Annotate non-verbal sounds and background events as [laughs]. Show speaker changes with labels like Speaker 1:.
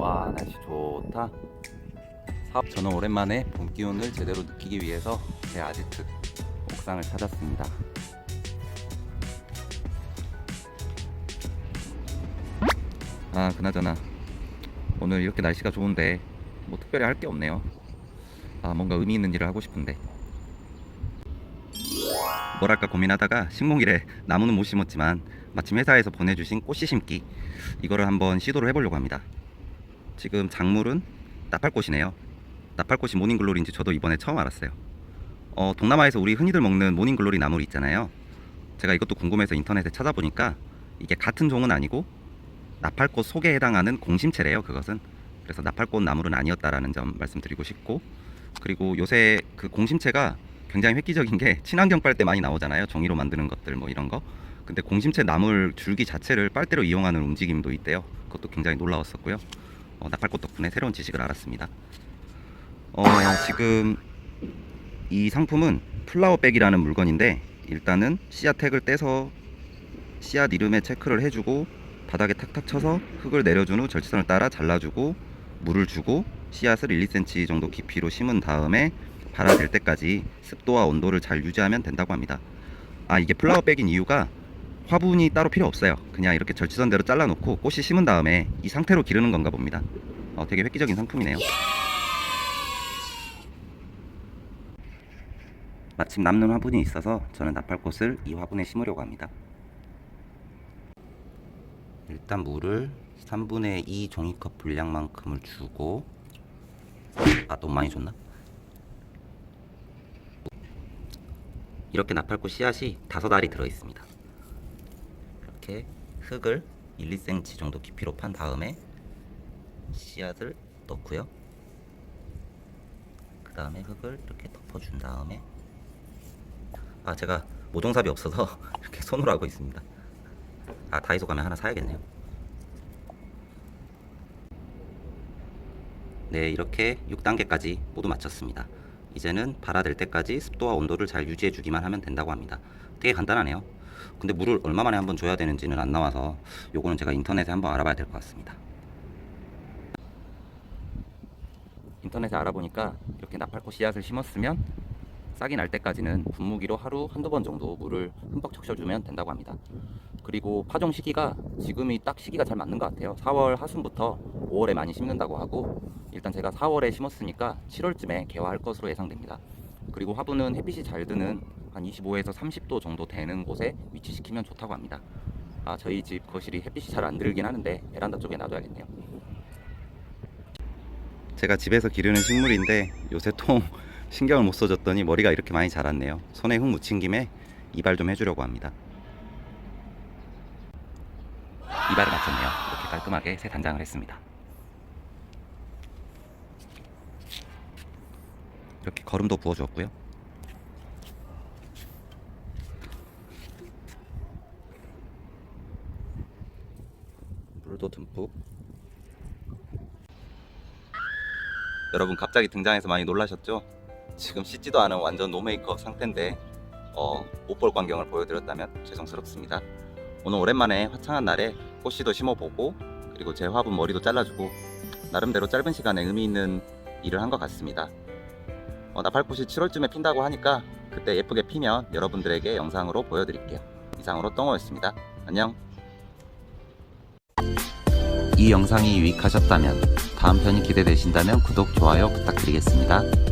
Speaker 1: 와 날씨 좋다. 사- 저는 오랜만에 봄 기운을 제대로 느끼기 위해서 제 아지트 옥상을 찾았습니다. 아 그나저나 오늘 이렇게 날씨가 좋은데 뭐 특별히 할 게 없네요. 아 뭔가 의미 있는 일을 하고 싶은데 뭘 할까 고민하다가 식목일에 나무는 못 심었지만 마침 회사에서 보내주신 꽃씨 심기 이거를 한번 시도를 해보려고 합니다. 지금 작물은 나팔꽃이네요. 나팔꽃이 모닝글로리인지 저도 이번에 처음 알았어요. 어, 동남아에서 우리 흔히들 먹는 모닝글로리 나물 있잖아요. 제가 이것도 궁금해서 인터넷에 찾아보니까 이게 같은 종은 아니고 나팔꽃 속에 해당하는 공심채래요. 그것은 그래서 나팔꽃 나물은 아니었다라는 점 말씀드리고 싶고 그리고 요새 그 공심채가 굉장히 획기적인 게 친환경 빨대 많이 나오잖아요. 종이로 만드는 것들 뭐 이런 거. 근데 공심채 나물 줄기 자체를 빨대로 이용하는 움직임도 있대요. 그것도 굉장히 놀라웠었고요. 어, 나팔꽃 덕분에 새로운 지식을 알았습니다. 어, 지금 이 상품은 플라워백이라는 물건인데 일단은 씨앗 택을 떼서 씨앗 이름에 체크를 해주고 바닥에 탁탁 쳐서 흙을 내려준 후 절지선을 따라 잘라주고 물을 주고 씨앗을 1, 2cm 정도 깊이로 심은 다음에 발아될 때까지 습도와 온도를 잘 유지하면 된다고 합니다. 아 이게 플라워백인 이유가 화분이 따로 필요 없어요. 그냥 이렇게 절지선대로 잘라놓고 꽃이 심은 다음에 이 상태로 기르는 건가 봅니다. 어, 되게 획기적인 상품이네요. 마침 남는 화분이 있어서 저는 나팔꽃을 이 화분에 심으려고 합니다. 일단 물을 3분의 2 종이컵 분량만큼을 주고 아 너무 많이 줬나? 이렇게 나팔꽃 씨앗이 다섯 알이 들어 있습니다. 이렇게 흙을 1, 2cm 정도 깊이로 판 다음에 씨앗을 넣고요. 그 다음에 흙을 이렇게 덮어준 다음에 아 제가 모종삽이 없어서 [laughs] 이렇게 손으로 하고 있습니다. 아 다이소 가면 하나 사야겠네요. 네 이렇게 6단계까지 모두 마쳤습니다. 이제는 발아될 때까지 습도와 온도를 잘 유지해 주기만 하면 된다고 합니다. 되게 간단하네요. 근데 물을 얼마 만에 한번 줘야 되는지는 안 나와서 요거는 제가 인터넷에 한번 알아봐야 될 것 같습니다. 인터넷에 알아보니까 이렇게 나팔꽃 씨앗을 심었으면 싹이 날 때까지는 분무기로 하루 한두 번 정도 물을 흠뻑 적셔주면 된다고 합니다. 그리고 파종 시기가 지금이 딱 시기가 잘 맞는 것 같아요. 4월 하순부터 5월에 많이 심는다고 하고 일단 제가 4월에 심었으니까 7월쯤에 개화할 것으로 예상됩니다. 그리고 화분은 햇빛이 잘 드는 한 25에서 30도 정도 되는 곳에 위치시키면 좋다고 합니다. 아 저희 집 거실이 햇빛이 잘 안 들긴 하는데 베란다 쪽에 놔둬야겠네요. 제가 집에서 기르는 식물인데 요새 통 [laughs] 신경을 못 써줬더니 머리가 이렇게 많이 자랐네요. 손에 흙 묻힌 김에 이발 좀 해주려고 합니다. 이발을 마쳤네요. 이렇게 깔끔하게 새 단장을 했습니다. 이렇게 거름도 부어주었고요. 물도 듬뿍. 여러분 갑자기 등장해서 많이 놀라셨죠? 지금 씻지도 않은 완전 노메이크업 상태인데 어, 못 볼 광경을 보여드렸다면 죄송스럽습니다. 오늘 오랜만에 화창한 날에 꽃씨도 심어보고 그리고 제 화분 머리도 잘라주고 나름대로 짧은 시간에 의미 있는 일을 한 것 같습니다. 어, 나팔꽃이 7월쯤에 핀다고 하니까 그때 예쁘게 피면 여러분들에게 영상으로 보여드릴게요. 이상으로 똥호였습니다. 안녕. 이 영상이 유익하셨다면 다음 편이 기대되신다면 구독, 좋아요 부탁드리겠습니다.